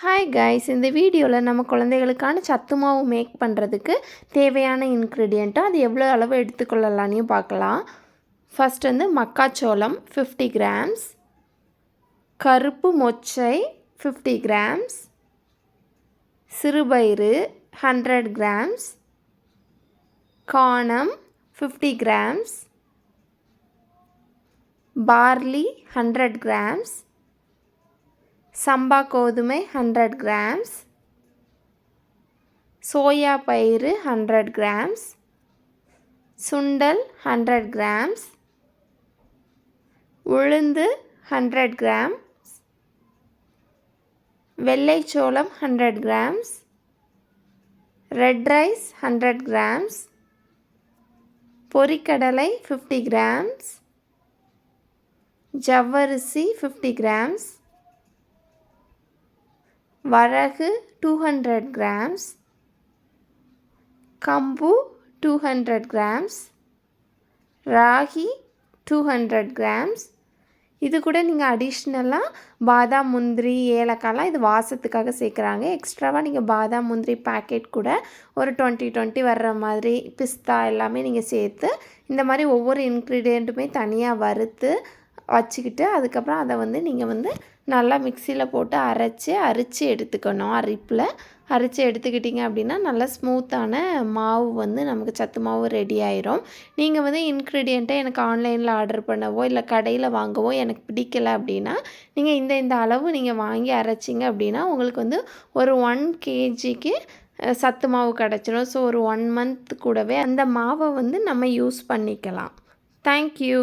Hi guys இந்த வீடியோவில் நம்ம குழந்தைகளுக்கான சத்து மாவு மேக் பண்ணுறதுக்கு தேவையான இன்க்ரீடியண்ட்டும் அது எவ்வளோ அளவு எடுத்துக்கொள்ளலான்னு பார்க்கலாம். ஃபஸ்ட் வந்து மக்காச்சோளம் ஃபிஃப்டி கிராம்ஸ் கருப்பு மொச்சை ஃபிஃப்டி கிராம்ஸ் சிறுபயிறு ஹண்ட்ரட் கிராம்ஸ் காணம் fifty grams barley hundred grams சம்பா கோதுமை ஹண்ட்ரட் கிராம்ஸ் சோயா பயிறு ஹண்ட்ரட் கிராம்ஸ் சுண்டல் ஹண்ட்ரட் கிராம்ஸ் உளுந்து hundred grams வெள்ளைச்சோளம் hundred grams red rice hundred grams பொரிக்கடலை fifty grams ஜவ்வரிசி ஃபிஃப்டி கிராம்ஸ் வரகு டூ ஹண்ட்ரட் கிராம்ஸ் கம்பு two hundred grams ragi two hundred grams இது கூட நீங்கள் அடிஷ்னலாக பாதாம் முந்திரி ஏலக்காய்லாம் இது வாசத்துக்காக சேர்க்குறாங்க. எக்ஸ்ட்ராவாக நீங்கள் பாதாம் முந்திரி பேக்கெட் கூட ஒரு டுவெண்ட்டி டுவெண்ட்டி வர்ற மாதிரி பிஸ்தா எல்லாமே நீங்கள் சேர்த்து இந்த மாதிரி ஒவ்வொரு இன்க்ரீடியண்ட்டுமே தனியாக வறுத்து வச்சுக்கிட்டு அதுக்கப்புறம் அதை வந்து நீங்கள் வந்து நல்லா மிக்சியில் போட்டு அரைச்சி அரிச்சு எடுத்துக்கணும். அரிப்பில் அரைச்சி எடுத்துக்கிட்டிங்க அப்படின்னா நல்லா ஸ்மூத்தான மாவு வந்து நமக்கு சத்து மாவு ரெடி ஆயிரும். நீங்கள் வந்து இன்க்ரீடியண்ட்டை எனக்கு ஆன்லைனில் ஆர்டர் பண்ணவோ இல்லை கடையில் வாங்கவோ எனக்கு பிடிக்கல அப்படின்னா நீங்கள் இந்த இந்த அளவு நீங்கள் வாங்கி அரைச்சிங்க அப்படின்னா உங்களுக்கு வந்து ஒரு ஒன் கேஜிக்கு சத்து மாவு கிடச்சிரும். ஸோ ஒரு ஒன் மந்த் கூடவே அந்த மாவை வந்து நம்ம யூஸ் பண்ணிக்கலாம். தேங்க்யூ